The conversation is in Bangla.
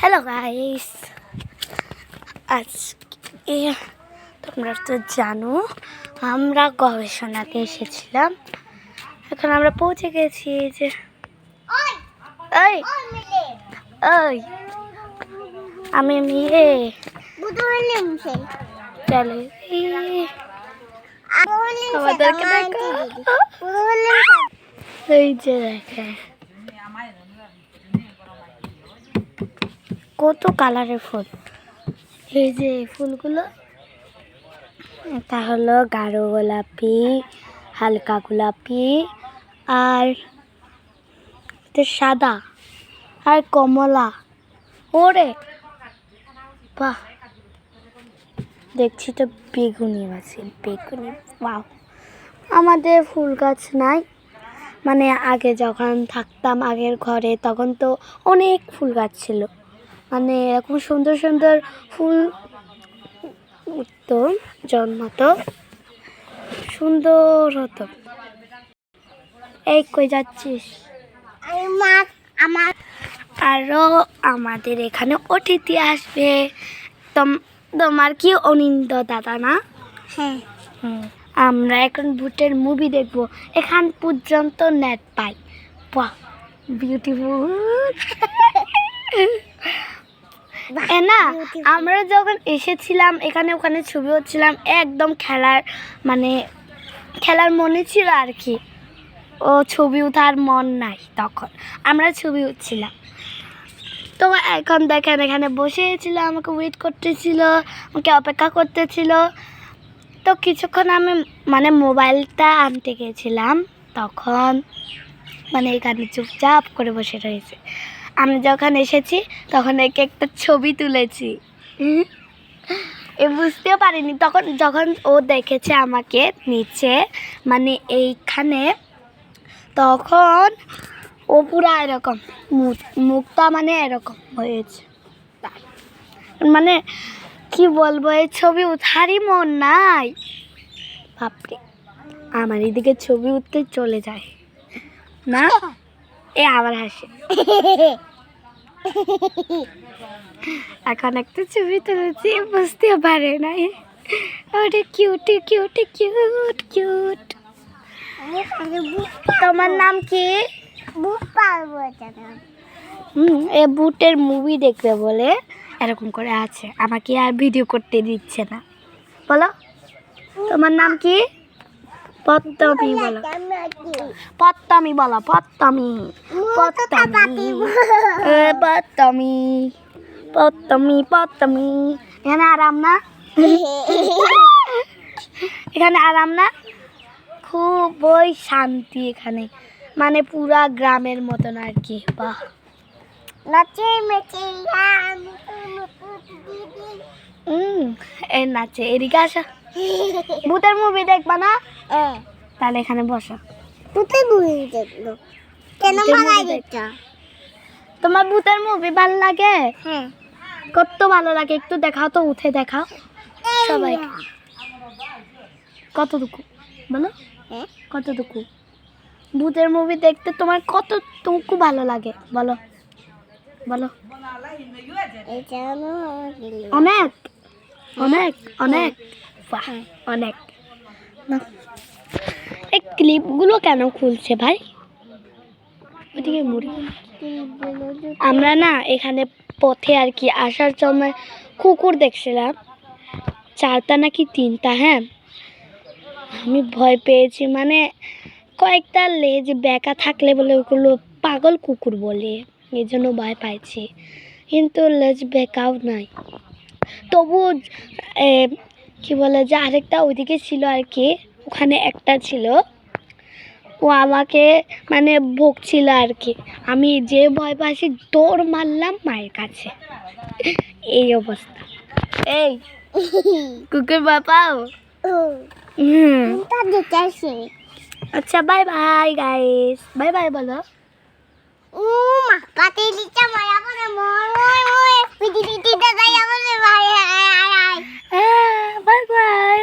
হ্যালো গাইস আজকে তোমরা তো জানো আমরা গবেষণাতে এসেছিলাম। এখন আমরা পৌঁছে গেছি যে। এই ওই আমি মেয়ে চলে আমাদেরকে দেখো। এই যে দেখে। কত কালারের ফুল? এই যে এই ফুলগুলো। এটা হলো গাঢ় গোলাপি, হালকা গোলাপি, আর সাদা, আর কমলা। ওরে! বাহ! দেখছি তো বেগুনি আছে বেগুনি। বাহ আমাদের ফুল গাছ নাই। মানে আগে যখন থাকতাম আগের ঘরে, তখন তো অনেক ফুল গাছ ছিল। মানে এরকম সুন্দর সুন্দর ফুল উঠতো জন্মাতো। সুন্দর হতো। এই কই যাচ্ছিস? আমার আরও আমাদের এখানে অতিথি আসবে। তম তোমার কি অনিন্দ দাদা না? হ্যাঁ। আমরা এখন ভূতের মুভি দেখব। এখান পর্যন্ত নেট পাই। বাহ বিউটিফুল না, আমরা যখন এসেছিলাম, এখানে ওখানে ছবি হচ্ছিলাম, একদম খেলার মানে খেলার মনে ছিল আর কি। ও ছবি ওঠার মন নাই তখন, আমরা ছবি উঠছিলাম। তো এখন দেখেন, এখানে বসেছিল আমাকে ওয়েট করতেছিল, আমাকে অপেক্ষা করতেছিল। তো কিছুক্ষণ আমি মানে মোবাইলটা আনতে গেছিলাম, তখন মানে এখানে চুপচাপ করে বসে রয়েছে। আমি যখন এসেছি, তখন একে একটা ছবি তুলেছি। এ বুঝতেও পারিনি, তখন যখন ও দেখেছে আমাকে নিচে মানে এইখানে, তখন ও পুরা এরকম, মুখ- মুখটা মানে এরকম হয়েছে। মানে কি বলব, এই ছবি উঠারই মন নাই। বাপরে, আমার এদিকে ছবি উঠতে চলে যায়। না, এ আবার হাসে। এখন একটা ছবি তুলেছি, বুঝতে পারে নাই। ওটা কিউট কিউট কিউট কিউট তোমার নাম কি? এ বুটের মুভি দেখবে বলে এরকম করে আছে। আমাকে আর ভিডিও করতে দিচ্ছে না। বলো, তোমার নাম কি? পত্তমি বলো। পত্তমি বলো পত্তমি। এ, পত্তমি। পত্তমি পত্তমি। এখানে আরাম না? এখানে আরাম না? খুবই শান্তি এখানে। মানে পুরা গ্রামের মতন আর কি বাহ। নাচে মেচে হুম এই নাচে এদিকে আসা। ভূতের মুভি দেখবা না? তাহলে এখানে বসো। তুতে মুভি দেখল কেন ভূতের movie দিচ্ছ তোমার ভূতের মুভি ভালো লাগে? হ্যাঁ। কত ভালো লাগে? একটু দেখাও তো উঠে দেখাও। সবাই। কতটুকু? বলো। হ্যাঁ। কতটুকু? ভূতের মুভি দেখতে তোমার কতটুকু ভালো লাগে? বলো। বলো। অনেক। অনেক অনেক। বাহ, অনেক। এই ক্লিপগুলো কেন খুলছে ভাই? ওদিকে মুড়ি। আমরা না এখানে পথে আর কি আসার সময় কুকুর দেখছিলাম। চারটা নাকি তিনটা হ্যাঁ। আমি ভয় পেয়েছি মানে কয়েকটা লেজ বেঁকা থাকলে বলে ওগুলো পাগল কুকুর বলে এই জন্য ভয় পাইছি। কিন্তু লেজ বেঁকাও নাই। তবু কি বলে যে আরেকটা ওইদিকে ছিল আর কি ওখানে একটা ছিল ও আমাকে মানে ভোগছিল আর কি আমি যে ভয় পাচ্ছি দৌড় মারলাম মায়ের কাছে এই অবস্থা এই কুকুর বাপাও দেখেছি আচ্ছা bye bye guys bye bye বলো ও মা কাটে দিচ্ছে মায়া করে মই মই মই পিটি পিটি দাদা যাবলে ভাই আয় আয় আয় বাই বাই